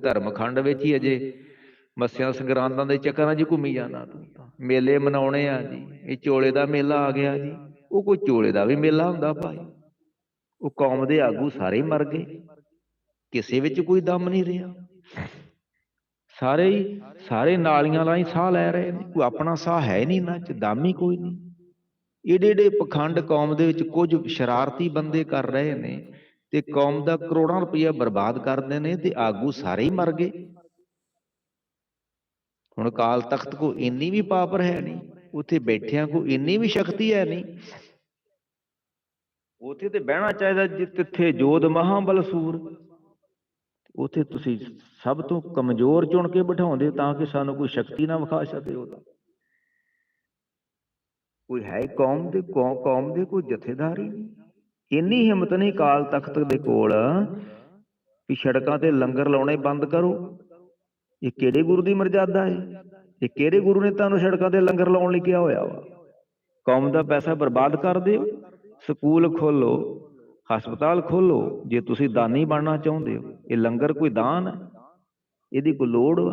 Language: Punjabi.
ਧਰਮ ਖੰਡ ਵਿੱਚ ਹੀ ਅਜੇ। ਮੱਸਿਆ ਸੰਗਰਾਂਦਾਂ ਦੇ ਚੱਕਰਾਂ 'ਚ ਘੁੰਮੀ ਜਾਣਾ ਤੂੰ ਮੇਲੇ ਮਨਾਉਣੇ ਆ ਜੀ। ਇਹ ਚੋਲੇ ਦਾ ਮੇਲਾ ਆ ਗਿਆ ਜੀ। ਉਹ ਕੋਈ ਚੋਲੇ ਦਾ ਵੀ ਮੇਲਾ ਹੁੰਦਾ ਭਾਈ। ਉਹ ਕੌਮ ਦੇ ਆਗੂ ਸਾਰੇ ਮਰ ਗਏ। ਕਿਸੇ ਵਿੱਚ ਕੋਈ ਦਮ ਨਹੀਂ ਰਿਹਾ। ਸਾਰੇ ਹੀ, ਸਾਰੇ ਨਾਲੀਆਂ ਲਾਈ ਸਾਹ ਲੈ ਰਹੇ ਨੇ। ਕੋਈ ਆਪਣਾ ਸਾਹ ਹੈ ਨਹੀਂ ਨਾ ਚ, ਦਮ ਹੀ ਕੋਈ ਨਹੀਂ। ਏਡੇ ਏਡੇ ਪਖੰਡ ਕੌਮ ਦੇ ਵਿੱਚ ਕੁਝ ਸ਼ਰਾਰਤੀ ਬੰਦੇ ਕਰ ਰਹੇ ਨੇ। ਤੇ ਕੌਮ ਦਾ ਕਰੋੜਾਂ ਰੁਪਇਆ ਬਰਬਾਦ ਕਰਦੇ ਨੇ ਤੇ ਆਗੂ ਸਾਰੇ ਹੀ ਮਰ ਗਏ। ਹੁਣ ਕਾਲ ਤਖਤ ਕੋ ਇੰਨੀ ਵੀ ਪਾਵਰ ਹੈ ਨਹੀਂ ਉੱਥੇ ਬੈਠਿਆਂ ਕੋ ਇੰਨੀ ਵੀ ਸ਼ਕਤੀ ਹੈ ਨਹੀਂ। ਉੱਥੇ ਤੇ ਬਹਿਣਾ ਚਾਹੀਦਾ ਜਿੱਥੇ ਜੋਧ ਮਹਾਬਲ ਸੂਰ। ਉੱਥੇ ਤੁਸੀਂ ਸਭ ਤੋਂ ਕਮਜ਼ੋਰ ਚੁਣ ਕੇ ਬਿਠਾਉਂਦੇ ਤਾਂ ਕਿ ਸਾਨੂੰ ਕੋਈ ਸ਼ਕਤੀ ਨਾ ਵਿਖਾ ਸਕੇ ਉਹਦਾ। ਕੋਈ ਹੈ ਕੌਮ ਦੇ ਕੌਮ ਦੇ ਕੋਈ ਜਥੇਦਾਰ ਨਹੀਂ। ਇੰਨੀ ਹਿੰਮਤ ਨਹੀਂ ਕਾਲ ਤਖਤ ਦੇ ਕੋਲ ਵੀ ਸੜਕਾਂ ਤੇ ਲੰਗਰ ਲਾਉਣੇ ਬੰਦ ਕਰੋ। ਇਹ ਕਿਹੜੇ ਗੁਰੂ ਦੀ ਮਰਜ਼ਾਦਾ ਹੈ ਇਹ ਕਿਹੜੇ ਗੁਰੂ ਨੇ ਤੁਹਾਨੂੰ ਸੜਕਾਂ ਤੇ ਲੰਗਰ ਲਾਉਣ ਲਈ ਕਿਹਾ ਹੋਇਆ ਵਾ? ਕੌਮ ਦਾ ਪੈਸਾ ਬਰਬਾਦ ਕਰ ਦਿਓ, ਸਕੂਲ ਖੋਲੋ, ਹਸਪਤਾਲ ਖੋਲੋ, ਜੇ ਤੁਸੀਂ ਦਾਨੀ ਬਣਨਾ ਚਾਹੁੰਦੇ ਹੋ। ਇਹ ਲੰਗਰ ਕੋਈ ਦਾਨ ਹੈ? ਇਹਦੀ ਕੋਈ ਲੋੜ ਵਾ?